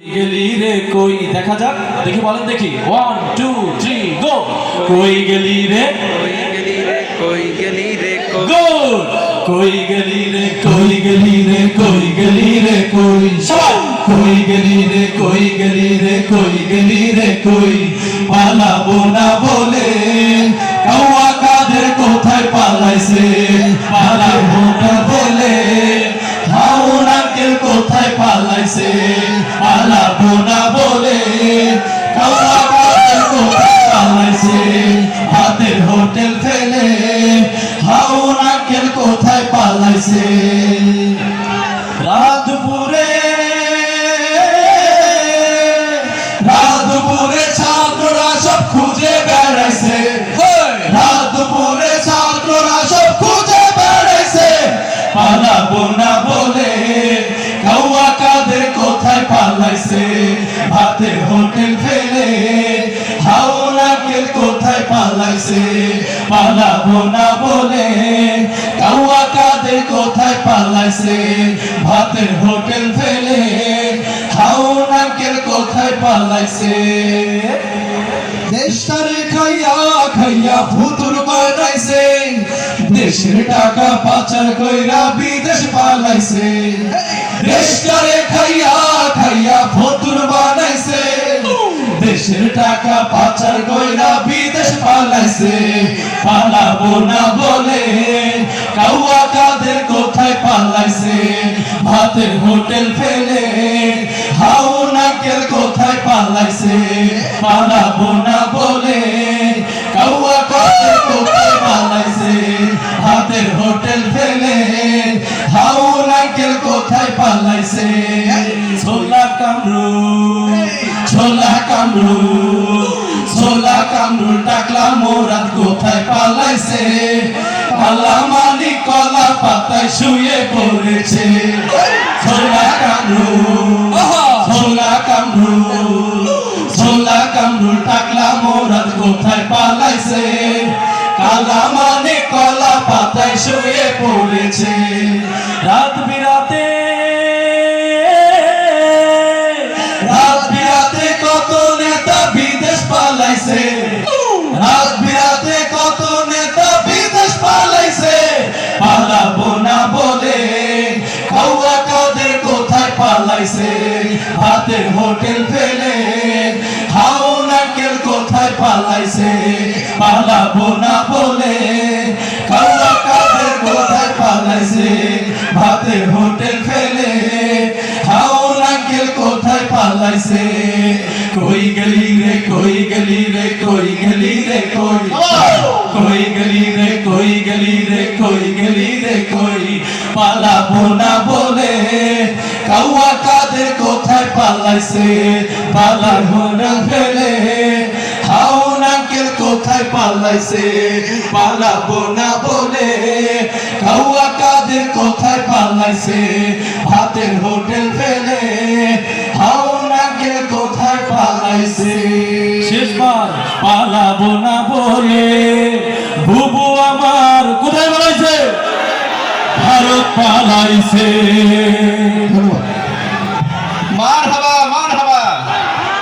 গেলি রে কই? দেখা যাক দেখি বলেন দেখি। ওয়ান টু থ্রি গো কই গেলি রে কই গেলি রে কই? গেলি রে কই কই গেলি রে কই গেলি রে কই? গেলি রে কই কই গেলি রে কই গেলি রে কই গেলি রে কই? পালাবো না বলে। কাওয়া কাদের কোথায় পালাইছে? পালাবো না বলে। হাওন আঙ্কেল কোথায় পালাইছে? রাতপুরে রাতপুরে ছাত্ররা সব খুঁজে বেড়াইছে। রাতপুরে ছাত্ররা সব খুঁজে বেড়াইছে। পালাবো না বলে কাউয়া কাদের কোথায় পালাইছে? ভাতের হোটেল ফেলে হাওনাকের কোথায় পালাইছে? পালাবো না বলে। কাউয়া কাদের কোথায় পালাইছে? ভাতের হোটেল ফেলে। খাইয়া খাইয়া বানাইছে। টাকা পাচার কইরা বিদেশ খাইয়া দেশের টাকা পাচার কইরা বিদেশ পালাইছে। পালাবো না বলে কাউয়া কাদের কোথায় পালাইছে? ভাতের হোটেল ফেলে হাও নাকের কোথায় পালাইছে? পালাবো না বলে কাউয়া কাদের কোথায় পালাইছে? হাতের হোটেল ফেলে হাও নাকের কোথায় পালাইছে? ছোলা কামরু ছোলা কামরু ছোলা টাকলা মোরাত কোথায় পালাইছে? পালা মানি কলা পাতায় শুয়ে পড়েছে। ছোলা কামরু ছোলা কামরু ছোলা কামরু টাকলা মোরাত কোথায় পালাইছে? কালা মানে কলা পাতায় শুয়ে পড়েছে। রাত বিরাতে পালাইছে হাতের হোটেল ফেলে। হাও নাকেল কোথায় পালাইছে পালাবো না বলে। কাউয়া কাদের কোথায় পালাইছে ভাতের হোটেল ফেলে। হাও নাকেল কোথায় পালাইছে কই গেলি রে, কই গেলি রে, কই গেলি রে, কই? কই গেলি রে, কই গেলি রে, কই গেলি রে, কই? পালাবো না বলে। কাউয়া কাদের কোথায় পালাইছে? পালাবো না ফেলে। হাও নাকেল কোথায় পালাইছে? পালাবো না বলে। কাউয়া কাদের কোথায় পালাইছে? ভাতের হোটেল ফেলে। হাও নাকেল কোথায় পালাইছে? শেষবার পালাবো না বলে। পালাইছে। মার হাবা